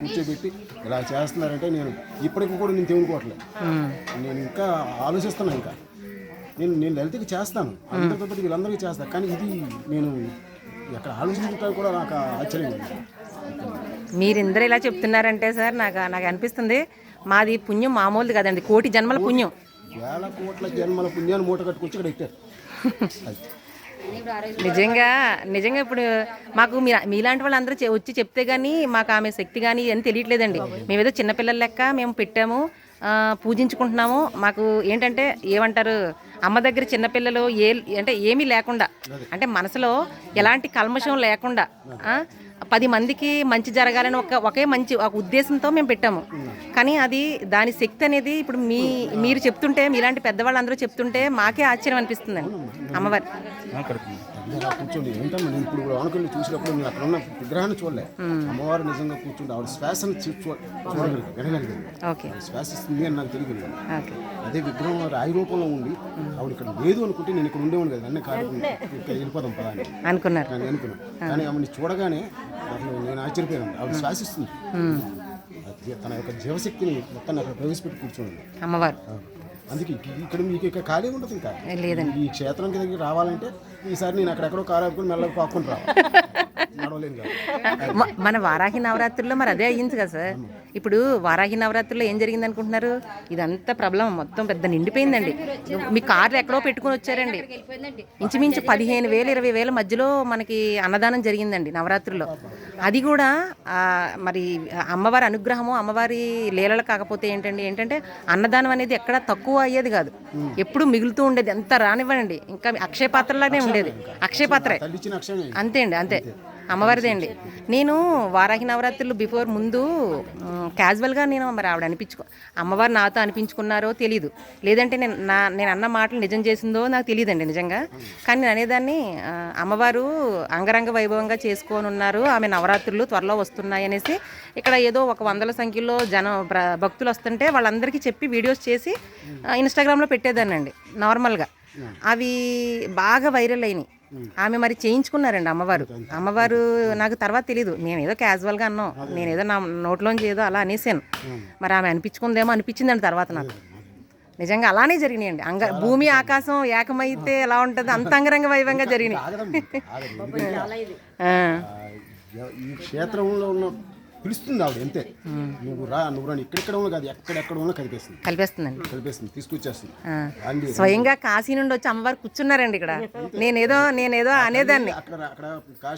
కూర్చోబెట్టి ఇలా చేస్తున్నారంటే నేను ఇప్పటికి కూడా నేను తెవునుకోవట్లేదు నేను ఇంకా ఆలోచిస్తున్నా ఇంకా. నేను నేను లలితకి చేస్తాను. అందరితో పాటు వీళ్ళందరికీ చేస్తాను కానీ ఇది నేను ఎక్కడ ఆలోచించడం కూడా నాకు ఆశ్చర్యం ఉంది. మీరిందరూ ఇలా చెప్తున్నారంటే సార్ నాకు నాకు అనిపిస్తుంది. మాది పుణ్యం మామూలుది కదండి. కోటి జన్మల పుణ్యం. వేల కోట్ల జన్మల పుణ్యాన్ని మూట కట్టుకొచ్చి ఇక్కడ అది నిజంగా నిజంగా ఇప్పుడు మాకు మీ మీలాంటి వాళ్ళందరూ అందరూ వచ్చి చెప్తే కానీ మాకు ఆమె శక్తి కానీ అని తెలియట్లేదండి. మేమేదో చిన్నపిల్లల లెక్క మేము పెట్టాము పూజించుకుంటున్నాము. మాకు ఏంటంటే ఏమంటారు అమ్మ దగ్గర చిన్నపిల్లలు ఏ అంటే ఏమీ లేకుండా అంటే మనసులో ఎలాంటి కల్మషం లేకుండా పది మందికి మంచి జరగాలని ఒక ఒకే మంచి ఒక ఉద్దేశంతో మేము పెట్టాము. కానీ అది దాని శక్తి అనేది ఇప్పుడు మీ మీరు చెప్తుంటే మీలాంటి పెద్దవాళ్ళందరూ చెప్తుంటే మాకే ఆశ్చర్యం అనిపిస్తుందండి అమ్మవారి. కూర్చోండి ఏంటమ్మా నేను ఇప్పుడు అనుకుని చూసినప్పుడు నేను అక్కడ ఉన్న విగ్రహాన్ని చూడలే. అమ్మవారు నిజంగా కూర్చుంటే ఆవిడ శ్వాసను చూడగలిగింది వినగలిగింది శ్వాస ఇస్తుంది అని నాకు తెలియదు. అదే విగ్రహం రాయి రూపంలో ఉండి ఆవిడ ఇక్కడ లేదు అనుకుంటే నేను ఇక్కడ ఉండేవాడు కదా అన్నీ కాదు. ఇక్కడ వెళ్ళిపోదాం పదా అని. అనుకున్నారు. నేను అనుకున్నాను కానీ ఆవిడని చూడగానే అసలు నేను ఆశ్చర్యపోయాను. ఆవిడ శ్వాసిస్తుంది తన యొక్క జీవశక్తిని మొత్తాన్ని అక్కడ ప్రవేశపెట్టి కూర్చోండి అమ్మవారు. అందుకే ఇక- ఇక్కడ మీకు ఇక్కడ ఖాళీ ఉండదు ఇంకా. లేదండి. ఈ క్షేత్రం దగ్గరికి రావాలంటే ఈసారి నేను అక్కడెక్కడో కారు ఆపుకుని మెల్లగా పాక్కొని మన వారాహి నవరాత్రుల్లో మరి అదే అయ్యింది కదా సార్. ఇప్పుడు వారాహి నవరాత్రుల్లో ఏం జరిగింది అనుకుంటున్నారు? ఇదంతా ప్రాబ్లం మొత్తం పెద్ద నిండిపోయిందండి. మీ కార్లు ఎక్కడో పెట్టుకుని వచ్చారండి. ఇంచుమించు పదిహేను వేలు ఇరవై వేల మధ్యలో మనకి అన్నదానం జరిగిందండి నవరాత్రుల్లో. అది కూడా మరి అమ్మవారి అనుగ్రహము అమ్మవారి లీలలు కాకపోతే ఏంటండి? ఏంటంటే అన్నదానం అనేది ఎక్కడ తక్కువ అయ్యేది కాదు. ఎప్పుడు మిగులుతూ ఉండేది. ఎంత రానివ్వండి ఇంకా అక్షయ పాత్రలానే ఉండేది. అక్షయ పాత్రే. తల్లి ఇచ్చిన అక్షయమే. అంతే అండి అంతే. అమ్మవారిదే అండి నేను వారాహి నవరాత్రులు బిఫోర్ ముందు క్యాజువల్గా నేను మరి ఆవిడ అనిపించుకో అమ్మవారు నాతో అనిపించుకున్నారో తెలీదు. లేదంటే నేను నా నేను అన్న మాటలు నిజం చేసిందో నాకు తెలియదండి నిజంగా. కానీ నేను అనేదాన్ని అమ్మవారు అంగరంగ వైభవంగా చేసుకొని ఉన్నారు ఆమె నవరాత్రులు త్వరలో వస్తున్నాయి అనేసి. ఇక్కడ ఏదో ఒక వందల సంఖ్యలో జనం భక్తులు వస్తుంటే వాళ్ళందరికీ చెప్పి వీడియోస్ చేసి ఇన్స్టాగ్రామ్లో పెట్టేదానండి నార్మల్గా. అవి బాగా వైరల్ అయినాయి. ఆమె మరి చేయించుకున్నారండి అమ్మవారు. అమ్మవారు నాకు తర్వాత తెలియదు నేను ఏదో క్యాజువల్గా అన్నాం. నేను ఏదో నా నోట్లోంచి ఏదో అలా అనేసాను. మరి ఆమె అనిపించుకుందేమో అనిపించిందండి తర్వాత నాకు. నిజంగా అలానే జరిగినాయండి. అంగ భూమి ఆకాశం ఏకమైతే ఎలా ఉంటుంది? అంత అంగరంగ వైభవంగా జరిగినాయి. ఈ క్షేత్రంలో ఉన్న పిలుస్తుంది ఆవిడ అంతే. నువ్వు రా నువ్వు రా ఇక్కడెక్కడ ఉన్నా కాదు ఎక్కడెక్కడ ఉన్నా కనిపిస్తుంది కలిపేస్తుందండి. కలిపేస్తుంది తీసుకొచ్చేస్తుంది. అండి స్వయంగా కాశీ నుండి వచ్చి అమ్మవారు కూర్చున్నారండి ఇక్కడ. నేనేదో నేనేదో అనేదాన్ని. అక్కడ అక్కడ